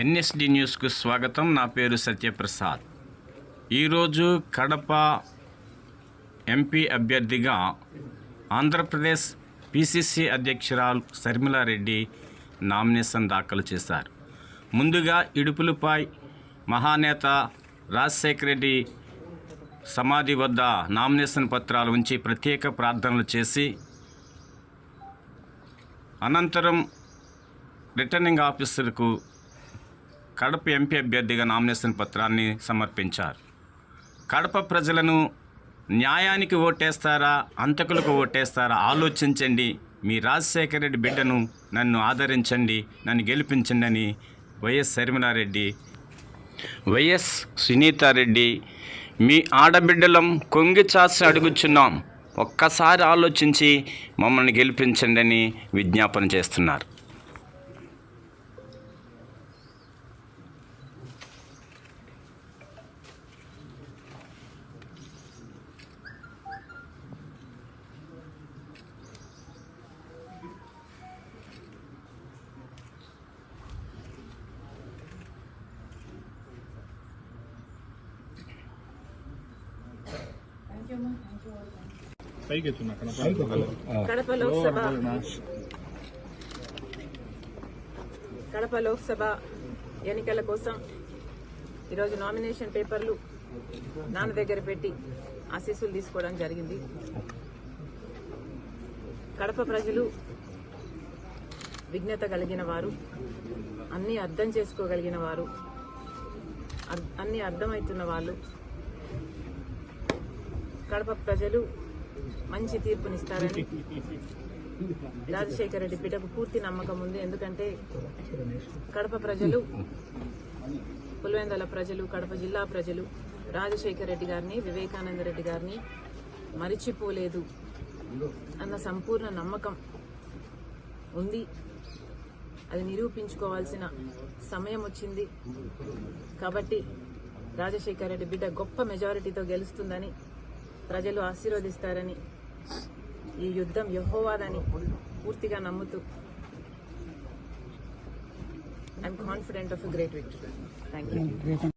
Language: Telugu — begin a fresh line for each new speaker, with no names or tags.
ఎన్ఎస్డి న్యూస్కు స్వాగతం. నా పేరు సత్యప్రసాద్. ఈరోజు కడప ఎంపీ అభ్యర్థిగా ఆంధ్రప్రదేశ్ పిసిసి అధ్యక్షురాలు శర్మిలారెడ్డి నామినేషన్ దాఖలు చేశారు. ముందుగా ఇడుపులపై మహానేత రాజశేఖర రెడ్డి సమాధి వద్ద నామినేషన్ పత్రాలు ఉంచి ప్రత్యేక ప్రార్థనలు చేసి అనంతరం రిటర్నింగ్ ఆఫీసర్కు కడప ఎంపీ అభ్యర్థిగా నామినేషన్ పత్రాన్ని సమర్పించారు. కడప ప్రజలను న్యాయానికి ఓటేస్తారా అంతకులకు ఓటేస్తారా ఆలోచించండి. మీ రాజశేఖర రెడ్డి బిడ్డను నన్ను ఆదరించండి నన్ను గెలిపించండి అని వైఎస్ శర్మిలారెడ్డి వైఎస్ సునీతారెడ్డి మీ ఆడబిడ్డలం కొంగి చాచి అడుగుచున్నాం. ఒక్కసారి ఆలోచించి మమ్మల్ని గెలిపించండి అని విజ్ఞాపన చేస్తున్నారు.
కడప. లోక్సభ. కడప లోక్సభ ఎన్నికల కోసం ఈరోజు నామినేషన్ పేపర్లు నాన్న దగ్గర పెట్టి ఆశీస్సులు తీసుకోవడం జరిగింది. కడప ప్రజలు విఘ్నత కలిగిన వారు అన్నీ అర్థం చేసుకోగలిగిన వారు అన్నీ అర్థమవుతున్న వాళ్ళు కడప ప్రజలు మంచి తీర్పునిస్తారని రాజశేఖర రెడ్డి బిడ్డకు పూర్తి నమ్మకం ఉంది. ఎందుకంటే కడప ప్రజలు పులివెందల ప్రజలు కడప జిల్లా ప్రజలు రాజశేఖర రెడ్డి గారిని వివేకానంద రెడ్డి గారిని మరిచిపోలేదు అన్న సంపూర్ణ నమ్మకం ఉంది. అది నిరూపించుకోవాల్సిన సమయం వచ్చింది. కాబట్టి రాజశేఖర రెడ్డి బిడ్డ గొప్ప మెజారిటీతో గెలుస్తుందని ప్రజలు ఆశీర్వదిస్తారని ఈ యుద్ధం యహోవాదని పూర్తిగా నమ్ముతూ I'm confident of great victory thank you